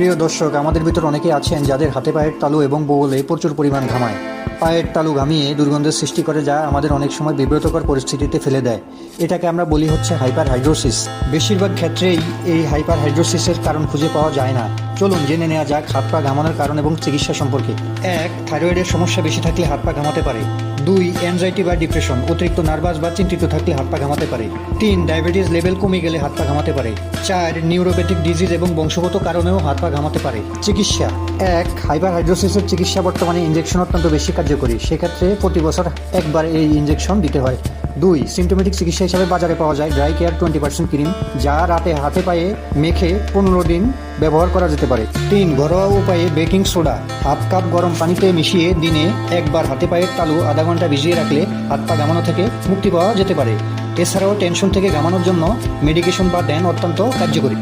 প্রিয় দর্শক, আমাদের ভিতর অনেকে আছেন যাদের হাতে পায়ের তালু এবং বগলে প্রচুর পরিমাণ ঘামায়। পায়ের তালু ঘামিয়ে দুর্গন্ধের সৃষ্টি করে যা আমাদের অনেক সময় বিব্রতকর পরিস্থিতিতে ফেলে দেয়। এটাকে আমরা বলি হচ্ছে হাইপার হাইড্রোসিস বেশিরভাগ ক্ষেত্রেই এই হাইপার হাইড্রোসিসের কারণ খুঁজে পাওয়া যায় না। চলুন জেনে নেওয়া যাক হাত পা ঘামানোর কারণ এবং চিকিৎসা সম্পর্কে। এক, থাইরয়েডের সমস্যা বেশি থাকলে হাত পা ঘামাতে পারে। দুই অ্যাংজাইটি বা ডিপ্রেশন অতিরিক্ত নার্ভাস বা চিন্তিত থাকলে হাত পা ঘামাতে পারে। তিন ডায়াবেটিস লেভেল কমে গেলে হাত পা ঘামাতে পারে। চার নিউরোপ্যাথিক ডিজিজ এবং বংশগত কারণেও হাত পা ঘামাতে পারে। চিকিৎসা। এক হাইপার হাইড্রোসিসের চিকিৎসা বর্তমানে ইনজেকশন অত্যন্ত বেশি কার্যকরী। সেক্ষেত্রে প্রতি বছর একবার এই ইনজেকশন দিতে হয়। দুই সিমটোমেটিক চিকিৎসা হিসাবে বাজারে পাওয়া যায় dry care twenty percent cream যা রাতে হাতে পায়ে মেখে পনেরো দিন ব্যবহার করা যেতে পারে। তিন, ঘরোয়া উপায়ে বেকিং সোডা হাফ কাপ গরম পানিতে মিশিয়ে দিনে একবার হাতে পায়ের তালু আধা ঘণ্টা ভিজিয়ে রাখলে হাত পা গামানো থেকে মুক্তি পাওয়া যেতে পারে। এছাড়াও টেনশন থেকে গামানোর জন্য মেডিকেশন বা ধ্যান অত্যন্ত কার্যকরী।